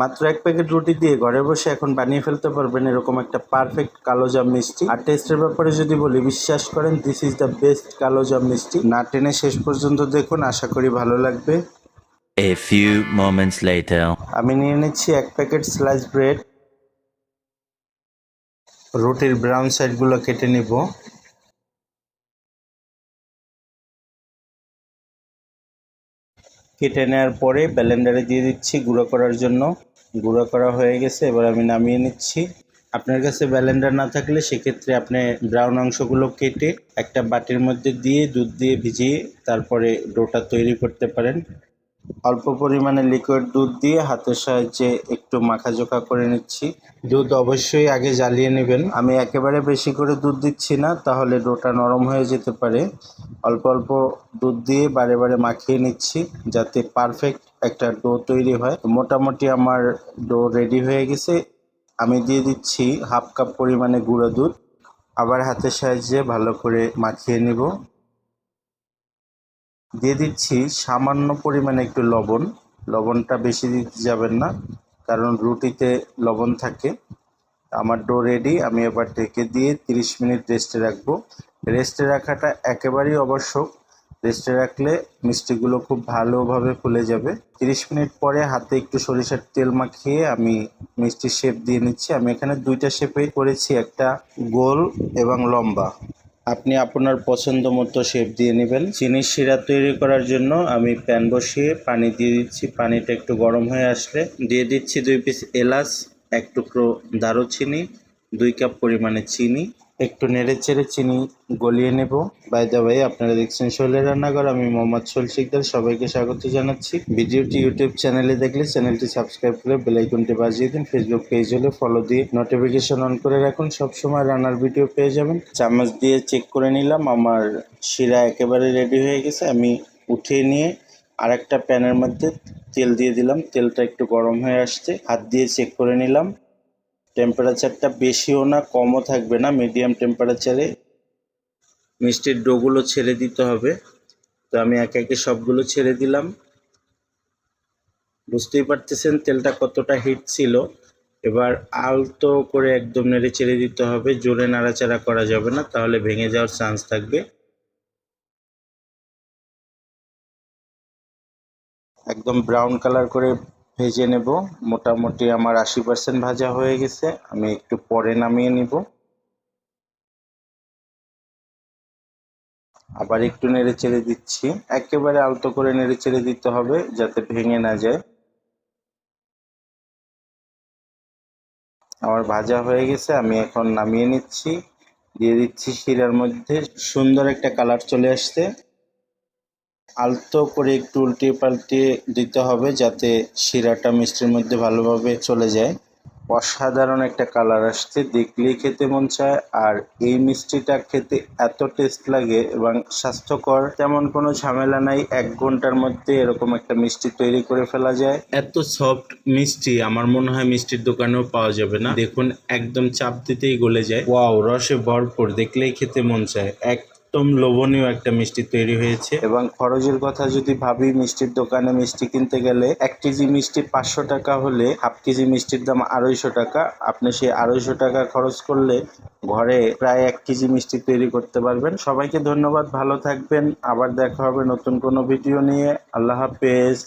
মাত্র এক প্যাকেট রুটি দিয়ে ঘরে বসে এখন বানিয়ে ফেলতে পারবেন এরকম একটা পারফেক্ট কালো জাম মিষ্টি। আর টেস্টের ব্যাপারে যদি বলি বিশ্বাস করেন দিস ইজ দ্য বেস্ট কালো জাম মিষ্টি। না টেনে শেষ পর্যন্ত দেখুন আশা করি ভালো লাগবে। A few moments later. আমি নিয়ে নিচ্ছি এক প্যাকেট স্লাইস ব্রেড রুটির ব্রাউন সাইডগুলো কেটে নিব। কেটে নেওয়ার পরে ব্লেন্ডারে দিয়ে দিচ্ছি গুঁড়ো করার জন্য। গুঁড়ো করা হয়ে গেছে, এবার আমি নামিয়ে নিচ্ছি। আপনার কাছে ব্যালেন্ডার না থাকলে সেক্ষেত্রে আপনি ব্রাউন অংশগুলো কেটে একটা বাটির মধ্যে দিয়ে দুধ দিয়ে ভিজিয়ে তারপরে ডোটা তৈরি করতে পারেন। অল্প পরিমাণে লিকুইড দুধ দিয়ে হাতের সাহায্যে একটু মাখাজোকা করে নিচ্ছি। দুধ অবশ্যই আগে জ্বালিয়ে নেবেন। আমি একেবারে বেশি করে দুধ দিচ্ছি না তাহলে ডোটা নরম হয়ে যেতে পারে। অল্প অল্প দুধ দিয়ে বারে বারে মাখিয়ে নিচ্ছি যাতে পারফেক্ট একটা ডো তৈরি হয়। মোটামুটি আমার ডো রেডি হয়ে গেছে। আমি দিয়ে দিচ্ছি হাফ কাপ পরিমাণে গুঁড়ো দুধ। আবার হাতের সাহায্যে ভালো করে মাখিয়ে নিব। দিয়ে দিচ্ছি সামান্য পরিমাণে একটু লবণ। লবণটা বেশি দিতে যাবেন না, কারণ রুটিতে লবণ থাকে। আমার ডো রেডি, আমি এবার ঢেকে দিয়ে 30 মিনিট রেস্টে রাখব। রেস্টে রাখাটা একেবারেই আবশ্যক। রেস্টে রাখলে মিষ্টিগুলো খুব ভালোভাবে ফুলে যাবে। 30 মিনিট পরে হাতে একটু সরিষার তেল মাখিয়ে আমি মিষ্টির শেপ দিয়ে নিচ্ছি। আমি এখানে দুইটা শেপে করেছি, একটা গোল এবং লম্বা। আপনি আপনার পছন্দ মতো শেপ দিয়ে নেবেন। চিনির শিরা তৈরি করার জন্য আমি প্যান বসিয়ে পানি দিয়ে দিচ্ছি। পানিটা একটু গরম হয়ে আসলে দিয়ে দিচ্ছি দুই পিস এলাচ, এক টুকরো দারুচিনি, দুই কাপ পরিমাণে চিনি। একটু নেড়ে চেড়ে চিনি গলিয়ে নেব। বাই দা ভাই আপনারা দেখছেন শৈলের রান্নাঘর। আমি মোহাম্মদ শোল শিকদার, সবাইকে স্বাগত জানাচ্ছি। ভিডিওটি ইউটিউব চ্যানেলে দেখলে চ্যানেলটি সাবস্ক্রাইব করে বেলাইকনটি বাজিয়ে দিন। ফেসবুক পেজ হলে ফলো দিয়ে নোটিফিকেশন অন করে রাখুন। সবসময় রান্নার ভিডিও পেয়ে যাবেন। চামচ দিয়ে চেক করে নিলাম। আমার শিরা একেবারে রেডি হয়ে গেছে। আমি উঠিয়ে নিয়ে আরেকটা প্যানের মধ্যে তেল দিয়ে দিলাম। তেলটা একটু গরম হয়ে আসছে। হাত দিয়ে চেক করে নিলাম। টেম্পারেচারটা বেশিও না, কমও থাকবে না মিডিয়াম টেম্পারেচারে মিষ্টির ডোগুলো ছেড়ে দিতে হবে। তো আমি একে একে সবগুলো ছেড়ে দিলাম। বুঝতেই পারতেছেন তেলটা কতটা হিট ছিল। এবার আলতো করে একদম নেড়ে ছেড়ে দিতে হবে, জোরে নাড়াচাড়া করা যাবে না, তাহলে ভেঙে যাওয়ার চান্স থাকবে। একদম ব্রাউন কালার করে ভেজে নেব। মোটামুটি আমার আশি পার্সেন্ট ভাজা হয়ে গেছে। আমি একটু পরে নামিয়ে নিব। আবার একটু নেড়ে চেড়ে দিচ্ছি। একেবারে আলতো করে নেড়ে চেড়ে দিতে হবে যাতে ভেঙে না যায়। আমার ভাজা হয়ে গেছে, আমি এখন নামিয়ে নিচ্ছি। দিয়ে দিচ্ছি শিরার মধ্যে। সুন্দর একটা কালার চলে আসছে। আলতো করে একটু উল্টিয়ে পাল্টিয়ে দিতে হবে যাতে শিরাটা মিষ্টির মধ্যে ভালোভাবে চলে যায়। অসাধারণ একটা কালার আসছে দেখলেই খেতে মন চায়। আর এই মিষ্টিটা খেতে এত টেস্ট লাগে এবং স্বাস্থ্যকর, তেমন কোনো ঝামেলা নাই। এক ঘণ্টার মধ্যে এরকম একটা মিষ্টি তৈরি করে ফেলা যায়। এত সফট মিষ্টি, আমার মনে হয় মিষ্টির দোকানেও পাওয়া যাবে না। দেখুন, একদম চাপ দিতেই গলে যায়। ওয়াও, রসে ভরপুর, দেখলেই খেতে মন চায়। এক একদম লোভনীয় একটা মিষ্টি তৈরি হয়েছে। এবং খরচের কথা যদি ভাবি, মিষ্টির দোকানে মিষ্টি কিনতে গেলে এক কেজি মিষ্টি পাঁচশো টাকা হলে হাফ কেজি মিষ্টির দাম আড়াইশো টাকা। আপনি সেই আড়াইশো টাকা খরচ করলে ঘরে প্রায় এক কেজি মিষ্টি তৈরি করতে পারবেন। সবাইকে ধন্যবাদ, ভালো থাকবেন। আবার দেখা হবে নতুন কোনো ভিডিও নিয়ে। আল্লাহ হাফেজ।